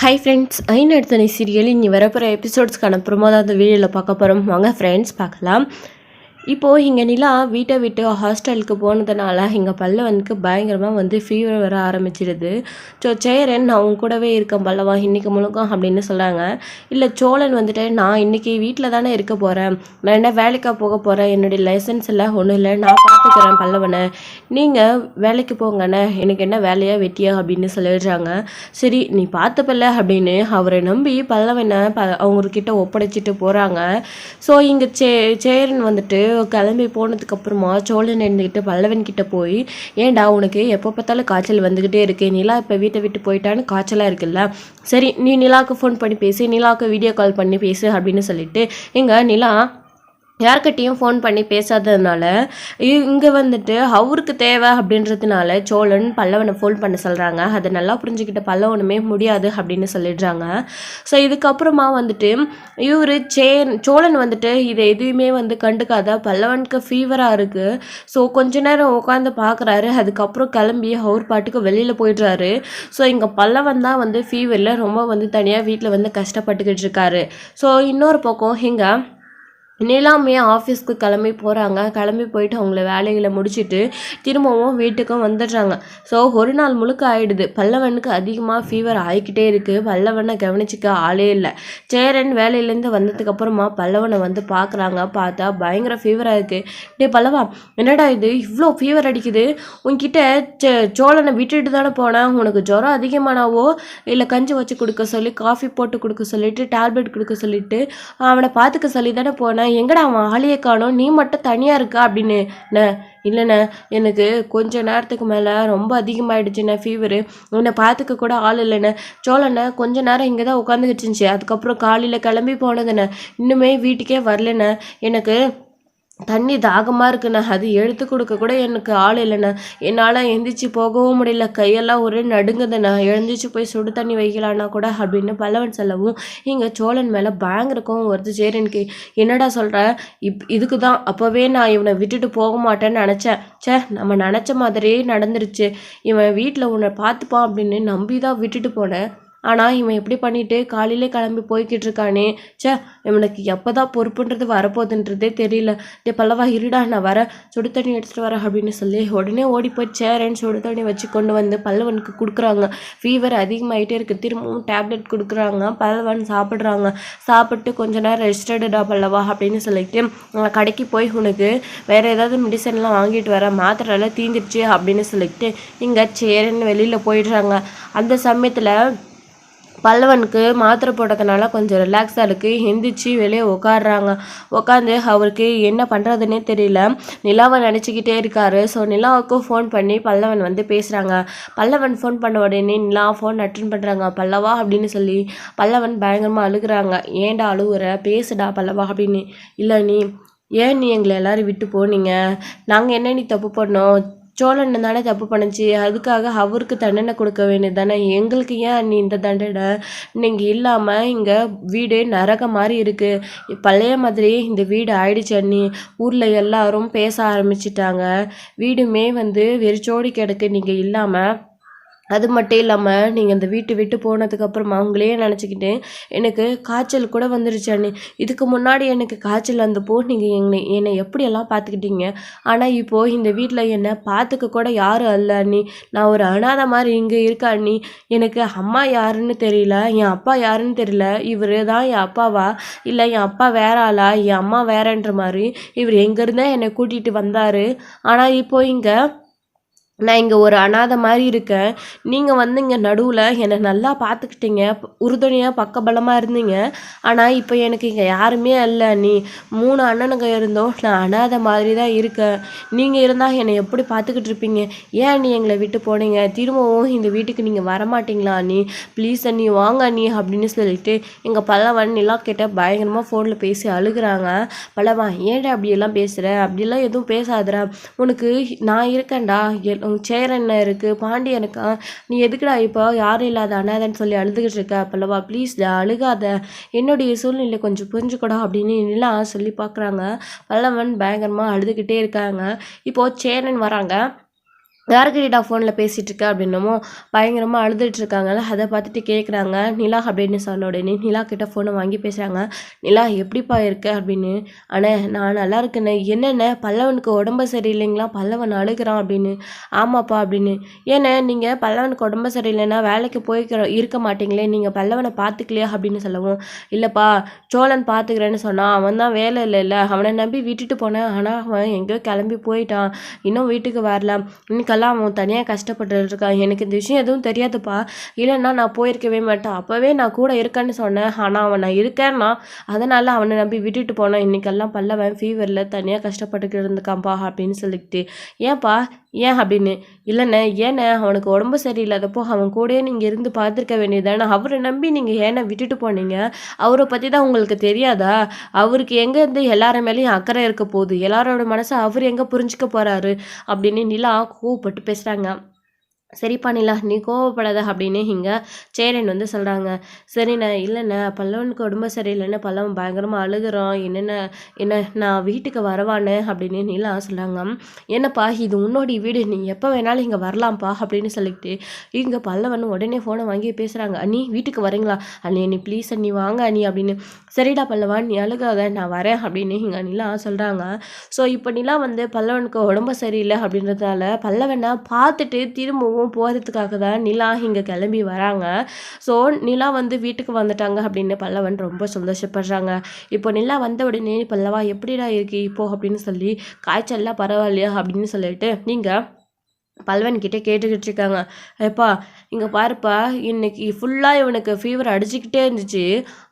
Hi friends ஐநடுத்தனை serial இனி வரப்போகிற எபிசோட்ஸ்க்கான promo தான் அந்த வீடியோவில் பார்க்க போகிறோம் வாங்க ஃப்ரெண்ட்ஸ் பார்க்கலாம். இப்போது இங்கே நிலா வீட்டை விட்டு ஹாஸ்டலுக்கு போனதுனால இங்கே பல்லவனுக்கு பயங்கரமாக வந்து ஃபீவர் வர ஆரம்பிச்சிடுது ஸோ சேரன் நான் உன் கூடவே இருக்கேன் பல்லவா இன்றைக்கி முழுக்கம் அப்படின்னு சொல்கிறாங்க இல்லை சோழன் வந்துட்டு நான் இன்றைக்கி வீட்டில் தானே இருக்க போகிறேன் நான் என்ன வேலைக்காக போக போகிறேன் என்னுடைய லைசன்ஸ் இல்லை ஒன்றும் இல்லை. நான் பார்த்துக்கிறேன் பல்லவனை. நீங்கள் வேலைக்கு போங்கண்ணே. எனக்கு என்ன வேலையாக வெட்டியா அப்படின்னு சொல்லிடுறாங்க. சரி நீ பார்த்துப்பல அப்படின்னு அவரை நம்பி பல்லவனை ப அவங்கக்கிட்ட ஒப்படைச்சிட்டு போகிறாங்க ஸோ இங்கே சே சேரன் வந்துட்டு கிளம்பி போனதுக்கப்புறமா சோழன் இருந்துக்கிட்டு பல்லவன் கிட்ட போய் ஏன்டா உனக்கு எப்போ பார்த்தாலும் காய்ச்சல் வந்துக்கிட்டே இருக்கு. நிலா இப்போ வீட்டை விட்டு போயிட்டான்னு காய்ச்சலாக இருக்குல்ல. சரி நீ நிலாவுக்கு ஃபோன் பண்ணி பேசு நிலாவுக்கு வீடியோ கால் பண்ணி பேசு அப்படின்னு சொல்லிட்டு எங்கள் நிலா யார்கிட்டையும் ஃபோன் பண்ணி பேசாததுனால இங்கே வந்துட்டு அவருக்கு தேவை அப்படின்றதுனால சோழன் பல்லவனை ஃபோன் பண்ண சொல்கிறாங்க அதை நல்லா புரிஞ்சுக்கிட்ட பல்லவனுமே முடியாது அப்படின்னு சொல்லிடுறாங்க. ஸோ இதுக்கப்புறமா வந்துட்டு இவர் சே சோழன் வந்துட்டு இதை எதுவுமே வந்து கண்டுக்காத பல்லவனுக்கு ஃபீவராக இருக்குது ஸோ கொஞ்ச நேரம் உட்காந்து பார்க்குறாரு. அதுக்கப்புறம் கிளம்பி அவர் பாட்டுக்கு வெளியில் போயிடுறாரு. ஸோ இங்கே பல்லவன் தான் வந்து ஃபீவரில் ரொம்ப வந்து தனியாக வீட்டில் வந்து கஷ்டப்பட்டுக்கிட்டு இருக்காரு. ஸோ இன்னொரு பக்கம் இங்கே நிலாமே ஆஃபீஸ்க்கு கிளம்பி போகிறாங்க கிளம்பி போயிட்டு அவங்கள வேலைகளை முடிச்சுட்டு திரும்பவும் வீட்டுக்கும் வந்துடுறாங்க. ஸோ ஒரு நாள் முழுக்க ஆகிடுது பல்லவனுக்கு அதிகமாக ஃபீவர் ஆகிக்கிட்டே இருக்குது பல்லவனை கவனிச்சிக்க ஆளே இல்லை. சேரன் வேலையிலேருந்து வந்ததுக்கப்புறமா பல்லவனை வந்து பார்க்குறாங்க. பார்த்தா பயங்கர ஃபீவராக இருக்குது டே பல்லவா என்னடா இது? இவ்வளோ ஃபீவர் அடிக்குது. உன்கிட்ட சே சோழனை விட்டுட்டு தானே போனேன் உனக்கு ஜுரம் அதிகமானாவோ? இல்லை கஞ்சி வச்சு கொடுக்க சொல்லி காஃபி போட்டு கொடுக்க சொல்லிவிட்டு டேப்லெட் கொடுக்க சொல்லிவிட்டு அவனை பார்த்துக்க சொல்லி தானே போனேன் எங்கடா அவன் ஆளையே காணோம்? நீ மட்டும் தனியாக இருக்கா? அப்படின்னு இல்லைண்ணே எனக்கு கொஞ்ச நேரத்துக்கு மேலே ரொம்ப அதிகமாகிடுச்சுண்ணே ஃபீவரு உன்னை பார்த்துக்க கூட ஆள் இல்லைண்ணே சோழண்ணே கொஞ்ச நேரம் இங்கே தான் உட்காந்துக்கிட்டு இருந்துச்சு. அதுக்கப்புறம் காலையில் கிளம்பி போனதுண்ணே இன்னுமே வீட்டுக்கே வரலண்ணே எனக்கு தண்ணி தாகமாக இருக்குண்ணா. அது எடுத்து கொடுக்க கூட எனக்கு ஆள் இல்லைண்ணா. என்னால் எந்திரிச்சு போகவும் முடியல. கையெல்லாம் ஒரே நடுங்குதுண்ணா. எழுந்திரிச்சு போய் சுடு தண்ணி வைக்கலான்னா கூட அப்படின்னு பல்லவன் செல்லவும் இங்கே சோழன் மேலே பயங்கரக்கும் வருது. சேரனுக்கு என்னடா சொல்கிற இப் இதுக்கு தான் அப்போவே நான் இவனை விட்டுட்டு போக மாட்டேன்னு நினச்சேன். சே நம்ம நினச்ச மாதிரியே நடந்துருச்சு. இவன் வீட்டில் உன்னை பார்த்துப்பான் அப்படின்னு நம்பி தான் விட்டுட்டு போனேன். ஆனால் இவன் எப்படி பண்ணிட்டு காலையிலே கிளம்பி போய்கிட்டு இருக்கானே? சே இவனுக்கு எப்போ தான் பொறுப்புன்றது வரப்போகுதுன்றதே தெரியல. டே பல்லவா இருடா நான் வரேன் சுடு தண்ணி எடுத்துகிட்டு வரேன் அப்படின்னு சொல்லி உடனே ஓடி போய் சேரேன்னு சுடு தண்ணி வச்சு கொண்டு வந்து பல்லவனுக்கு கொடுக்குறாங்க. ஃபீவர் அதிகமாகிட்டே இருக்குது திரும்பவும் டேப்லெட் கொடுக்குறாங்க. பல்லவன் சாப்பிட்றாங்க. சாப்பிட்டு கொஞ்ச நேரம் ரெஸ்டடா பல்லவா அப்படின்னு சொல்லிட்டு கடைக்கு போய் உனக்கு வேறு ஏதாவது மெடிசன்லாம் வாங்கிட்டு வர. மாத்திரைலாம் தீந்துருச்சு அப்படின்னு சொல்லிட்டு இங்கே சேரன்னு வெளியில் போயிடுறாங்க. அந்த சமயத்தில் பல்லவனுக்கு மாத்திரை போட்டதுனால கொஞ்சம் ரிலாக்ஸாக இருக்குது எந்திரிச்சு வெளியே உட்காடுறாங்க உட்காந்து அவருக்கு என்ன பண்ணுறதுனே தெரியல. நிலாவை நினச்சிக்கிட்டே இருக்காரு. ஸோ நிலாவுக்கும் ஃபோன் பண்ணி பல்லவன் வந்து பேசுகிறாங்க பல்லவன் ஃபோன் பண்ண உடனே நிலா ஃபோன் அட்டன் பண்ணுறாங்க பல்லவா? அப்படின்னு சொல்லி பல்லவன் பயங்கரமாக அழுகுறாங்க. ஏன்டா அழுகுற பேசுடா பல்லவா அப்படின்னு. இல்லை நீ ஏன் நீ எங்களை எல்லோரும் விட்டு போனீங்க? நாங்கள் என்ன நீ தப்பு பண்ணோம்? சோழன் தானே தப்பு பண்ணுச்சு. அதுக்காக அவருக்கு தண்டனை கொடுக்க வேண்டியது தானே எங்களுக்கு ஏன் நீ இந்த தண்டனை? நீங்கள் இல்லாமல் இங்கே வீடு நரக மாதிரி இருக்குது பழைய மாதிரி இந்த வீடு ஆயிடுச்சு அண்ணி. ஊரில் எல்லாரும் பேச ஆரம்பிச்சிட்டாங்க. வீடுமே வந்து வெறிச்சோடி கிடக்கு. நீங்கள் இல்லாமல் அது மட்டும் இல்லாமல் நீங்கள் அந்த வீட்டு விட்டு போனதுக்கப்புறமா அவங்களே நினச்சிக்கிட்டு எனக்கு காய்ச்சல் கூட வந்துருச்சு அண்ணி. இதுக்கு முன்னாடி எனக்கு காய்ச்சல் வந்தப்போ நீங்கள் என்னை என்னை எப்படியெல்லாம் பார்த்துக்கிட்டீங்க? ஆனால் இப்போது இந்த வீட்டில் என்னை பார்த்துக்க கூட யாரும் அல்ல அண்ணி. நான் ஒரு அனாதை மாதிரி இங்கே இருக்க அண்ணி. எனக்கு அம்மா யாருன்னு தெரியல என் அப்பா யாருன்னு தெரியல. இவர் தான் என் அப்பாவா? இல்லை என் அப்பா வேற ஆளா? என் அம்மா வேறன்ற மாதிரி இவர் எங்கேருந்தே என்னை கூட்டிகிட்டு வந்தார்? ஆனால் இப்போ இங்கே நான் இங்கே ஒரு அனாதை மாதிரி இருக்கேன். நீங்கள் வந்து இங்கே நடுவில் என்னை நல்லா பார்த்துக்கிட்டீங்க. உறுதுணையாக பக்கபலமாக இருந்தீங்க. ஆனால் இப்போ எனக்கு இங்கே யாருமே இல்லை. நீ மூணு அண்ணனுங்க இருந்தோம். நான் அனாதை மாதிரி தான் இருக்கேன். நீங்கள் இருந்தால் என்னை எப்படி பார்த்துக்கிட்டு இருப்பீங்க? ஏன் நீ எங்களை விட்டு போனீங்க? திரும்பவும் இந்த வீட்டுக்கு நீங்கள் வரமாட்டிங்களா? நீ ப்ளீஸ் நீ வாங்க நீ அப்படின்னு சொல்லிட்டு எங்கள் பல்லவன் நிலா கிட்ட பயங்கரமாக ஃபோனில் பேசி அழுகுறாங்க. பல்லவன் ஏன்டா அப்படியெல்லாம் பேசுகிற அப்படிலாம் எதுவும் பேசாதடா. உனக்கு நான் இருக்கேன்டா. சேரன் இருக்குது பாண்டியனுக்கா நீ எதுக்குடா இப்போ? யாரும் இல்லாத அனாதன்னு சொல்லி அழுதுகிட்டு இருக்க பல்லவா ப்ளீஸ் அழுகாத. என்னுடைய சூழ்நிலை கொஞ்சம் புரிஞ்சுக்கூடா அப்படின்னு எல்லாம் சொல்லி பார்க்குறாங்க. பல்லவன் பயங்கரமாக அழுதுகிட்டே இருக்காங்க. இப்போது சேரன் வராங்க. யாருக்கிட்டா ஃபோனில் பேசிகிட்டு இருக்க அப்படின்னமோ பயங்கரமாக அழுதுட்டு அதை பார்த்துட்டு கேட்குறாங்க நிலா அப்படின்னு சொன்ன உடனே நிலா கிட்ட ஃபோனை வாங்கி பேசுகிறாங்க நிலா எப்படிப்பா இருக்க? அப்படின்னு. அண்ணே நான் நல்லா இருக்கேண்ணே என்னென்ன? பல்லவனுக்கு உடம்பு சரியில்லைங்களா? பல்லவன் அழுகிறான் அப்படின்னு. ஆமாப்பா அப்படின்னு. ஏண்ணே நீங்கள் பல்லவனுக்கு உடம்பு சரியில்லைன்னா வேலைக்கு போய்க்கிற இருக்க மாட்டீங்களே நீங்கள் பல்லவனை பார்த்துக்கலையா? அப்படின்னு சொல்லவும். இல்லைப்பா சோழன் பார்த்துக்கிறேன்னு சொன்னான் அவன் தான் வேலை இல்லைல்ல அவனை நம்பி விட்டுட்டு போனேன் ஆனால் அவன் எங்கேயோ கிளம்பி போயிட்டான் இன்னும் வீட்டுக்கு வரல இன்னும் இன்னைக்கெல்லாம் அவன் தனியாக கஷ்டப்பட்டு இருக்கான் எனக்கு இந்த விஷயம் எதுவும் தெரியாதுப்பா. இல்லைன்னா நான் போயிருக்கவே மாட்டேன். அப்போவே நான் கூட இருக்கேன்னு சொன்னேன். ஆனால் அவன் நான் இருக்கேன்னா அதனால் அவனை நம்பி விட்டுட்டு போனேன். இன்னைக்கெல்லாம் பல்லவன் ஃபீவரில் தனியாக கஷ்டப்பட்டுக்கிட்டு இருந்துக்கான்ப்பா அப்படின்னு சொல்லிட்டு ஏன்ப்பா ஏன் அப்படின்னு? இல்லைண்ணே ஏண்ணே அவனுக்கு உடம்பு சரியில்லாதப்போ அவன் கூடயே நீங்கள் இருந்து பார்த்துருக்க வேண்டியதானே அவரை நம்பி நீங்கள் ஏன்னா விட்டுட்டு போனீங்க. அவரை பற்றி தான் உங்களுக்கு தெரியாதா? அவருக்கு எங்கேருந்து எல்லாரும் மேலேயும் அக்கறை இருக்க போகுது. எல்லாரோட மனசை அவர் எங்கே புரிஞ்சுக்க போகிறாரு அப்படின்னு நிலா கோவப்பட்டு பேசுகிறாங்க சரிப்பா நிலா நீ கோவப்படாத அப்படின்னு இங்கே சேரன் வந்து சொல்கிறாங்க சரிண்ணே இல்லைண்ணே பல்லவனுக்கு உடம்பு சரியில்லைன்னு பல்லவன் பயங்கரமாக அழுகிறான். என்னென்ன என்ன நான் வீட்டுக்கு வரவானே அப்படின்னு நிலா சொல்கிறாங்க என்னப்பா இது உன்னோடைய வீடு நீ எப்போ வேணாலும் இங்கே வரலாம்ப்பா அப்படின்னு சொல்லிக்கிட்டு இங்கே பல்லவன் உடனே ஃபோனை வாங்கி பேசுகிறாங்க அண்ணி வீட்டுக்கு வரீங்களா? அண்ணி நீ ப்ளீஸ் அண்ணி வாங்க அண்ணி அப்படின்னு. சரிடா பல்லவா நீ அழுகாத நான் வரேன் அப்படின்னு இங்கே நிலா சொல்கிறாங்க ஸோ இப்போ நிலா வந்து பல்லவனுக்கு உடம்பு சரியில்லை அப்படின்றதால பல்லவனை பார்த்துட்டு திரும்பவும் போகிறதுக்காக தான் நிலா இங்கே கிளம்பி வராங்க. ஸோ நிலா வந்து வீட்டுக்கு வந்துட்டாங்க அப்படின்னு பல்லவன் ரொம்ப சந்தோஷப்படுறாங்க. இப்போ நிலா வந்த உடனே பல்லவா எப்படிடா இருக்கு இப்போ அப்படின்னு சொல்லி காய்ச்சல்லாம் பரவாயில்லையா? அப்படின்னு சொல்லிட்டு நீங்கள் பல்வன் கிட்டே கேட்டுக்கிட்டு இருக்காங்க ஏப்பா இங்கே பாருப்பா இன்னைக்கு ஃபுல்லாக இவனுக்கு ஃபீவர் அடிச்சுக்கிட்டே இருந்துச்சு.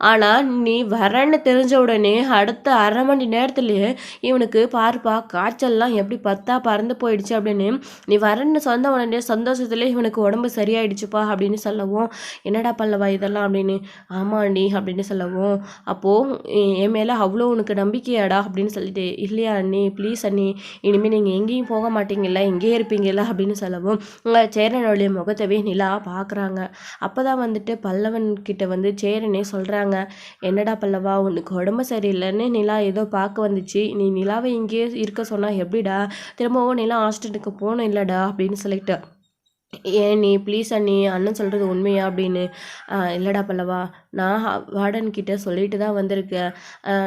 ஆனால் நீ வரேன்னு தெரிஞ்ச உடனே அடுத்த அரை மணி நேரத்துலேயே இவனுக்கு பாருப்பா காய்ச்சல்லாம் எப்படி பத்தா பறந்து போயிடுச்சு அப்படின்னு நீ வரேன்னு சொந்த உடனே சந்தோஷத்துலேயே இவனுக்கு உடம்பு சரியாயிடுச்சுப்பா அப்படின்னு சொல்லவும் என்னடா பல்லவா இதெல்லாம்? அப்படின்னு ஆமாண்டி அப்படின்னு சொல்லவும் அப்போது என் மேலே அவ்வளோ உனக்கு நம்பிக்கையாடா? அப்படின்னு சொல்லிட்டு இல்லையா அண்ணி ப்ளீஸ் அண்ணி இனிமேல் நீங்கள் எங்கேயும் போக மாட்டீங்களா இங்கேயே இருப்பீங்கல்ல அப்படின்னு சொல்லவும் சேரனுடைய முகத்தவே நிலா பார்க்குறாங்க. அப்போ தான் வந்துட்டு பல்லவன் கிட்ட வந்து சேரனே சொல்கிறாங்க என்னடா பல்லவா உனக்கு உடம்பு சரியில்லைன்னு நிலா ஏதோ பார்க்க வந்துச்சு. நீ நிலாவை இங்கேயே இருக்க சொன்னால் எப்படிடா? திரும்பவும் நிலா ஹாஸ்டலுக்கு போகணும் இல்லைடா? அப்படின்னு சொல்லிட்டு ஏன் நீ ப்ளீஸ் அண்ணி அண்ணன் சொல்கிறது உண்மையா? அப்படின்னு இல்லைடா பல்லவா. நான் வார்டன்கிட்ட சொல்லிட்டு தான் வந்திருக்கேன்.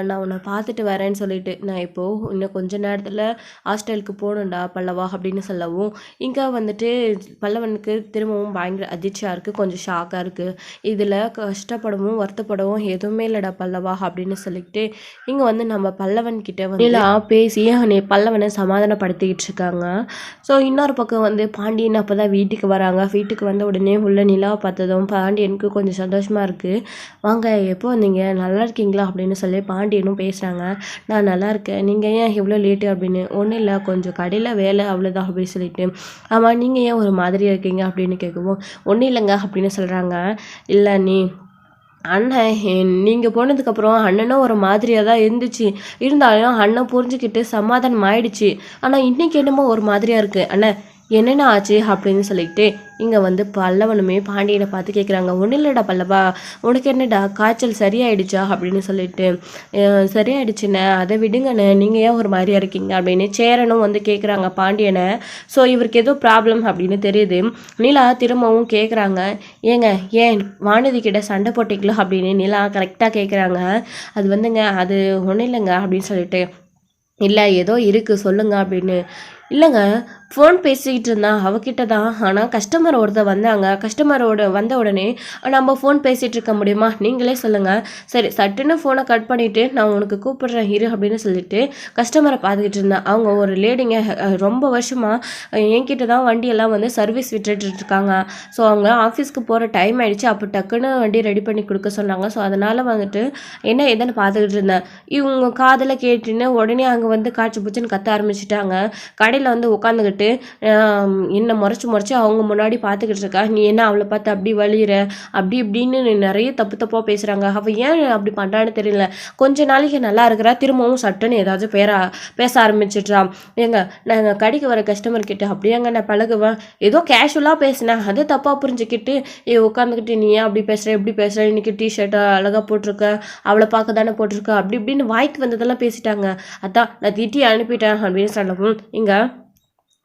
நான் உன்னை பார்த்துட்டு வரேன்னு சொல்லிட்டு நான் இப்போது இன்னும் கொஞ்ச நேரத்தில் ஹாஸ்டலுக்கு போகணும்டா பல்லவா அப்படின்னு சொல்லவும் இங்கே வந்துட்டு பல்லவனுக்கு திரும்பவும் பயங்கர அதிர்ச்சியாக இருக்குது கொஞ்சம் ஷாக்காக இருக்குது இதில் கஷ்டப்படவும் வருத்தப்படவும் எதுவுமே இல்லைடா பல்லவா அப்படின்னு சொல்லிட்டு இங்கே வந்து நம்ம பல்லவன் கிட்ட வந்து பேசி அவனை பல்லவனை சமாதானப்படுத்திக்கிட்டு இருக்காங்க. ஸோ இன்னொரு பக்கம் வந்து பாண்டியன் அப்போ தான் வீட்டுக்கு வராங்க. வீட்டுக்கு வந்த உடனே உள்ள நிலா பார்த்ததும் பாண்டியனுக்கு கொஞ்சம் சந்தோஷமாக இருக்குது வாங்க எப்போ வந்தீங்க நல்லா இருக்கீங்களா? அப்படின்னு சொல்லி பாண்டியனும் பேசுகிறாங்க நான் நல்லா இருக்கேன். நீங்கள் ஏன் இவ்வளோ லேட்டு அப்படின்னு? ஒன்றும் இல்லை கொஞ்சம் கடையில் வேலை அவ்வளோதான் அப்படின்னு சொல்லிட்டு. ஆமாம் நீங்கள் ஏன் ஒரு மாதிரியாக இருக்கீங்க? அப்படின்னு கேட்கவும் ஒன்றும் இல்லைங்க அப்படின்னு சொல்கிறாங்க இல்லை நீ அண்ணன் நீங்கள் போனதுக்கப்புறம் அண்ணனும் ஒரு மாதிரியாக தான் இருந்துச்சு. இருந்தாலும் அண்ணன் புரிஞ்சுக்கிட்டு சமாதானம் ஆயிடுச்சு. ஆனால் இன்னைக்கு என்னமோ ஒரு மாதிரியாக இருக்குது அண்ணன் என்னென்ன ஆச்சு அப்படின்னு சொல்லிட்டு இங்கே வந்து பல்லவனுமே பாண்டியனை பார்த்து கேட்குறாங்க ஒன்றும் இல்லைடா பல்லவா உனக்கு என்னடா காய்ச்சல் சரியாயிடுச்சா அப்படின்னு சொல்லிட்டு சரியாயிடுச்சுண்ணே அதை விடுங்கண்ணே நீங்கள் ஏன் ஒரு மாதிரியா இருக்கீங்க? அப்படின்னு சேரனும் வந்து கேட்குறாங்க பாண்டியனை. ஸோ இவருக்கு ஏதோ ப்ராப்ளம் அப்படின்னு தெரியுது. நிலா திரும்பவும் கேட்குறாங்க ஏங்க ஏன் வானதி கிட்ட சண்டை போட்டிங்களோ? அப்படின்னு நிலா கரெக்டாக கேட்குறாங்க அது வந்துங்க அது ஒன்றும் இல்லைங்க அப்படின்னு சொல்லிட்டு இல்லை ஏதோ இருக்குது சொல்லுங்கள் அப்படின்னு. இல்லைங்க ஃபோன் பேசிக்கிட்டு இருந்தான் அவகிட்ட தான் ஆனால் கஸ்டமர் ஒருத்தர் வந்தாங்க கஸ்டமரோட வந்த உடனே நம்ம ஃபோன் பேசிகிட்டு இருக்க முடியுமா? நீங்களே சொல்லுங்கள் சரி சட்டுன்னு ஃபோனை கட் பண்ணிவிட்டு நான் உனக்கு கூப்பிடுறேன் இரு அப்படின்னு சொல்லிட்டு கஸ்டமரை பார்த்துக்கிட்டு இருந்தேன் அவங்க ஒரு லேடிங்க. ரொம்ப வருஷமாக என்கிட்ட தான் வண்டியெல்லாம் வந்து சர்வீஸ் விட்டுட்டு இருக்காங்க ஸோ அவங்க ஆஃபீஸ்க்கு போகிற டைம் ஆகிடுச்சு அப்போ டக்குன்னு வண்டி ரெடி பண்ணி கொடுக்க சொன்னாங்க. ஸோ அதனால் வந்துட்டு என்ன ஏதுன்னு பார்த்துக்கிட்டு இருந்தேன் இவங்க காதில் கேட்டுன்னு உடனே அங்கே வந்து காய்ச்சி பூச்சின்னு கத்த ஆரம்பிச்சிட்டாங்க. கடையில் வந்து உட்காந்துக்கிட்டு என்ன முறைச்சி முறைச்சி அவங்க முன்னாடி பார்த்துக்கிட்டு இருக்கா? நீ என்ன அவளை பார்த்து அப்படி வலியுற? அப்படி இப்படின்னு நிறைய தப்பு தப்பாக பேசுகிறாங்க அவள் ஏன் அப்படி பண்ணுறான்னு தெரியல. கொஞ்ச நாளைக்கு நல்லா இருக்கிறா. திரும்பவும் சட்டுன்னு ஏதாச்சும் பேர பேச ஆரம்பிச்சிட்றான் ஏங்க நாங்கள் கடைக்கு வர கஸ்டமர் கிட்ட அப்படியாங்க நான் பழகுவேன். ஏதோ கேஷுவலாக பேசினேன். அது தப்பாக புரிஞ்சுக்கிட்டு ஏ உட்காந்துக்கிட்டு நீ ஏன் அப்படி பேசுகிற எப்படி பேசுகிற இன்னைக்கு டிஷர்ட்டை அழகாக போட்டிருக்க? அவளை பார்க்க தானே போட்டிருக்க? அப்படி இப்படின்னு வாய்க்கு வந்ததெல்லாம் பேசிட்டாங்க. அதான் நான் திட்டி அனுப்பிட்டேன் அப்படின்னு சொல்லவும் இங்கே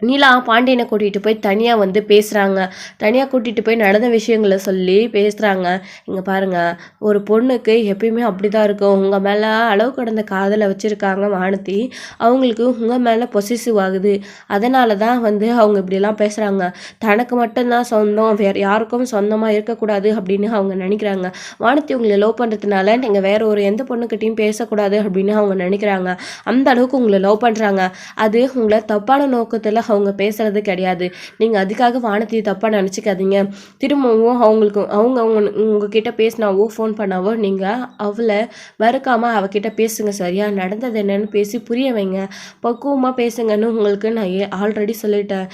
நிலா பாண்டியனை கூட்டிகிட்டு போய் தனியாக வந்து பேசுகிறாங்க தனியாக கூட்டிகிட்டு போய் நடந்த விஷயங்களை சொல்லி பேசுகிறாங்க இங்கே பாருங்கள் ஒரு பொண்ணுக்கு எப்பயுமே அப்படி தான் இருக்கும். உங்கள் மேலே அளவு கடந்த காதலை வச்சுருக்காங்க வானதி. அவங்களுக்கு உங்கள் மேலே பொசிசிவ் ஆகுது. அதனால தான் வந்து அவங்க இப்படிலாம் பேசுகிறாங்க தனக்கு மட்டும்தான் சொந்தம் வேறு யாருக்கும் சொந்தமாக இருக்கக்கூடாது அப்படின்னு அவங்க நினைக்கிறாங்க. வானத்தி உங்களை லவ் பண்ணுறதுனால நீங்கள் வேறு ஒரு எந்த பொண்ணுக்கிட்டையும் பேசக்கூடாது அப்படின்னு அவங்க நினைக்கிறாங்க. அந்த அளவுக்கு உங்களை லவ் பண்ணுறாங்க அது உங்களை தப்பான நோக்கத்தில் அவங்க பேசுகிறது கிடையாது. நீங்கள் அதுக்காக வானத்தை தப்பாக நினச்சிக்காதீங்க. திரும்பவும் அவங்களுக்கு அவங்க அவங்க உங்ககிட்ட பேசினாவோ ஃபோன் பண்ணாவோ நீங்கள் அவளை மறுக்காமல் அவகிட்ட பேசுங்க சரியா? நடந்தது என்னன்னு பேசி புரிய வைங்க. பக்குவமாக பேசுங்கன்னு உங்களுக்கு நான் ஆல்ரெடி சொல்லிட்டேன்.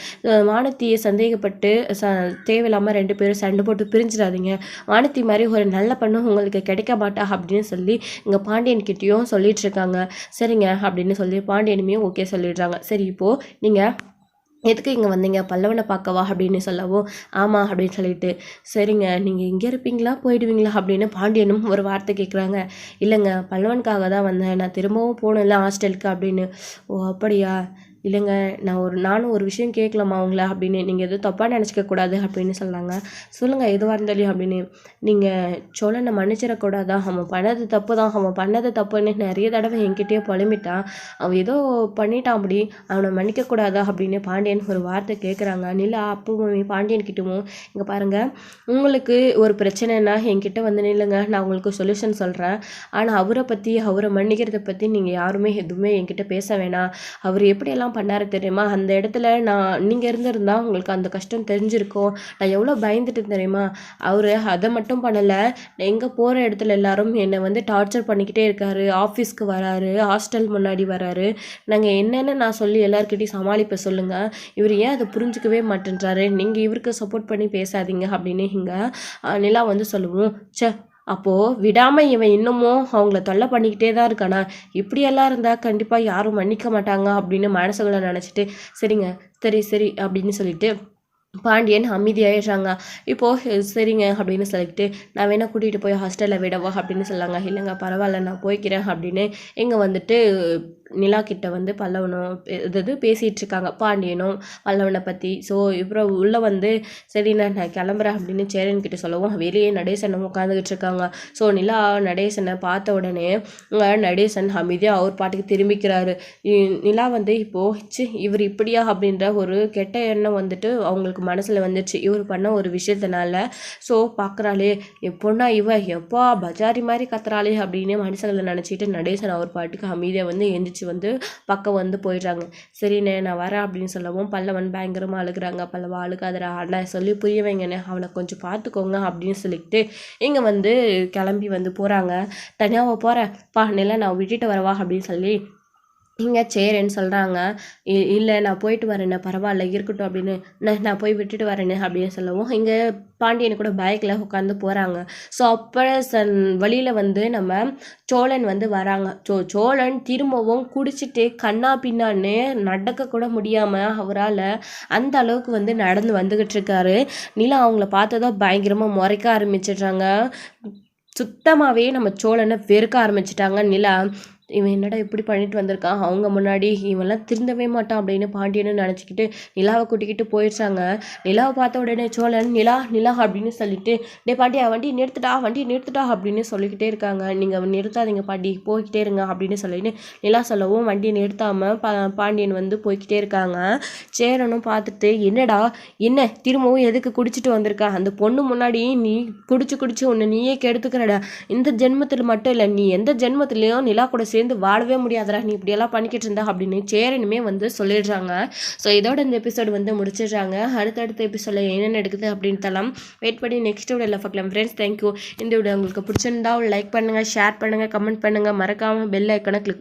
வானத்தியை சந்தேகப்பட்டு ச தேவையில்லாமல் ரெண்டு பேரும் சண்டை போட்டு பிரிஞ்சிடாதீங்க. வானத்தி மாதிரி ஒரு நல்ல பொண்ணு உங்களுக்கு கிடைக்க மாட்டா அப்படின்னு சொல்லி இங்கே பாண்டியன்கிட்டேயும் சொல்லிட்டு இருக்காங்க. சரிங்க அப்படின்னு சொல்லி பாண்டியனுமே ஓகே சொல்லிடுறாங்க. சரி இப்போது நீங்கள் எதுக்கு இங்கே வந்தீங்க? பல்லவனை பார்க்கவா அப்படின்னு சொல்லவும் ஆமாம் அப்படின்னு சொல்லிட்டு சரிங்க நீங்கள் இங்கே இருப்பீங்களா? போயிடுவீங்களா? அப்படின்னு பாண்டியனும் ஒரு வார்த்தை கேட்குறாங்க இல்லைங்க பல்லவனுக்காக தான் வந்தேன். நான் திரும்பவும் போகணும்ல ஹாஸ்டலுக்கு அப்படின்னு. ஓ அப்படியா? இல்லைங்க நான் ஒரு நானும் ஒரு விஷயம் கேட்கலாமா அவங்கள அப்படின்னு நீங்கள் எதுவும் தப்பாக நினச்சிக்க கூடாது அப்படின்னு சொன்னாங்க. சொல்லுங்கள் எதுவாக இருந்தாலும் அப்படின்னு. நீங்கள் சோழனை மன்னிச்சிடக்கூடாதா அவன் பண்ணது தப்பு தான் அவன் பண்ணது தப்புன்னு நிறைய தடவை என்கிட்டயே புலம்பிட்டான் அவன் ஏதோ பண்ணிட்டான் அப்படி அவனை மன்னிக்கக்கூடாதா அப்படின்னு பாண்டியன் ஒரு வார்த்தை கேட்குறாங்க நிலா அப்பவும் பாண்டியன் கிட்டவும் இங்கே பாருங்கள் உங்களுக்கு ஒரு பிரச்சனைனா என்கிட்ட வந்து நில்லுங்க நான் உங்களுக்கு சொல்யூஷன் சொல்கிறேன் ஆனால் அவரை பற்றி அவரை மன்னிக்கிறத பற்றி நீங்கள் யாருமே எதுவுமே என்கிட்ட பேச வேணாம். அவர் எப்படியெல்லாம் என்னெல்லாம் பண்ணார் தெரியுமா? அந்த இடத்துல நான் நீங்கள் இருந்திருந்தா உங்களுக்கு அந்த கஷ்டம் தெரிஞ்சிருக்கும். நான் எவ்வளோ பயந்துட்டு தெரியுமா? அவர் அதை மட்டும் பண்ணலை. எங்கே போகிற இடத்துல எல்லாரும் என்னை வந்து டார்ச்சர் பண்ணிக்கிட்டே இருக்காரு. ஆஃபீஸ்க்கு வராரு. ஹாஸ்டல் முன்னாடி வராரு. நாங்கள் என்னென்னு நான் சொல்லி எல்லாருக்கிட்டையும் சமாளிப்ப சொல்லுங்கள் இவர் ஏன் அதை புரிஞ்சுக்கவே மாட்டேன்றாரு? நீங்கள் இவருக்கு சப்போர்ட் பண்ணி பேசாதீங்க அப்படின்னு இங்கே நிலா வந்து சொல்லுவோம். சே அப்போது விடாமல் இவன் இன்னமும் அவங்கள தொல்லை பண்ணிக்கிட்டே தான் இருக்கானா? இப்படியெல்லாம் இருந்தால் கண்டிப்பாக யாரும் மன்னிக்க மாட்டாங்க அப்படின்னு மனசுகளை நினச்சிட்டு சரிங்க சரி சரி அப்படின்னு சொல்லிட்டு பாண்டியன் அமைதியாயிடுறாங்க. இப்போது சரிங்க அப்படின்னு சொல்லிட்டு நான் வேணால் கூட்டிகிட்டு போய் ஹாஸ்டலில் விடவா அப்படின்னு சொல்லாங்க. இல்லைங்க பரவாயில்ல நான் போய்க்கிறேன் அப்படின்னு இங்கே வந்துட்டு நிலா கிட்ட வந்து பல்லவனும் இது பேசிகிட்டு இருக்காங்க பாண்டியனும் பல்லவனை பற்றி ஸோ அப்புறம் உள்ளே வந்து சரி நான் நான் கிளம்புறேன் அப்படின்னு சேரன் கிட்ட சொல்லவும் வெளியே நடேசனும் உட்காந்துக்கிட்டு இருக்காங்க ஸோ நிலா நடேசனை பார்த்த உடனே நடேசன் அமைதியாக அவர் பாட்டுக்கு திரும்பிக்கிறாரு. நிலா வந்து இப்போது சி இவர் இப்படியா? அப்படின்ற ஒரு கெட்ட எண்ணம் வந்துட்டு அவங்களுக்கு மனசில் வந்துச்சு. இவர் பண்ண ஒரு விஷயத்தினால ஸோ பார்க்குறாளே எப்போன்னா இவ? எப்போ பஜாரி மாதிரி கத்துறாளே? அப்படின்னு மனசுகளை நினச்சிட்டு நடேசன் அவர் பாட்டுக்கு அமைதியாக வந்து எந்திரிச்சு நினச்சி வந்து பக்கம் வந்து போயிடுறாங்க. சரிண்ணே நான் வரேன் அப்படின்னு சொல்லவும் பல்லவன் பயங்கரமாக அழுகுறாங்க. பல்லவா அழுகாதரா அண்ணா சொல்லி புரிய வைங்கண்ணே. அவனை கொஞ்சம் பார்த்துக்கோங்க அப்படின்னு சொல்லிட்டு இங்கே வந்து கிளம்பி வந்து போகிறாங்க தனியாக போகிறேன் பா நில நான் விட்டுட்டு வரவா அப்படின்னு சொல்லி இங்கே சேரேன்னு சொல்கிறாங்க இல்லை நான் போயிட்டு வரேண்ணே பரவாயில்ல இருக்கட்டும் அப்படின்னு. நான் நான் போய் விட்டுட்டு வரேன்னு அப்படின்னு சொல்லவும் இங்கே பாண்டியன் கூட பைக்கில் உட்காந்து போகிறாங்க ஸோ அப்போ சன் வழியில் வந்து நம்ம சோழன் வந்து வராங்க. ஸோ சோழன் திரும்பவும் குடிச்சிட்டு கண்ணா பின்னான்னு நடக்க கூட முடியாமல் அவரால் அந்த அளவுக்கு வந்து நடந்து வந்துக்கிட்டு இருக்காரு. நிலா அவங்கள பார்த்ததோ பயங்கரமாக முறைக்க ஆரம்பிச்சிடுறாங்க. சுத்தமாகவே நம்ம சோழனை வெறுக்க ஆரம்பிச்சிட்டாங்க நிலா. இவன் என்னடா இப்படி பண்ணிட்டு வந்திருக்கான் அவங்க முன்னாடி இவன்லாம் திருந்தவே மாட்டான் அப்படின்னு பாண்டியன்னு நினச்சிக்கிட்டு நிலாவை கூட்டிக்கிட்டு போயிடுச்சாங்க நிலாவை பார்த்த உடனே சோழன் நிலா நிலா அப்படின்னு சொல்லிட்டு டே பாண்டியா வண்டி நிறுத்துட்டா வண்டி நிறுத்துட்டா அப்படின்னு சொல்லிக்கிட்டே இருக்காங்க. நீங்கள் நிறுத்தாதீங்க பாண்டி போய்கிட்டே இருங்க அப்படின்னு சொல்லிட்டு நிலா சொல்லவும் வண்டியை நிறுத்தாமல் பா பாண்டியன் வந்து போய்கிட்டே இருக்காங்க. சேரனும் பார்த்துட்டு என்னடா என்ன? திரும்பவும் எதுக்கு குடிச்சிட்டு வந்திருக்கா? அந்த பொண்ணு முன்னாடி நீ குடிச்சு குடிச்சு உன்னை நீயே கெடுத்துக்கிறடா. இந்த ஜென்மத்தில் மட்டும் இல்லை நீ எந்த ஜென்மத்திலையும் நிலா கூட சேர்ந்து வாழவே முடியாதரா நீ இப்படியெல்லாம் பண்ணிக்கிட்டு இருந்தா அப்படின்னு சேரனுமே வந்து சொல்லிடுறாங்க. ஸோ இதோட இந்த எபிசோடு வந்து முடிச்சிடுறாங்க. அடுத்தடுத்த எபிசோடில் என்னென்ன எடுக்குது அப்படின்ட்டுலாம் வெயிட் பண்ணி நெக்ஸ்ட் வீடியோவில் பார்க்கலாம் ஃப்ரெண்ட்ஸ் தேங்க்யூ இந்த வீடியோ உங்களுக்கு பிடிச்சிருந்தா லைக் பண்ணுங்கள் ஷேர் பண்ணுங்கள் கமெண்ட் பண்ணுங்கள் மறக்காமல் பெல் ஐக்கனை கிளிக்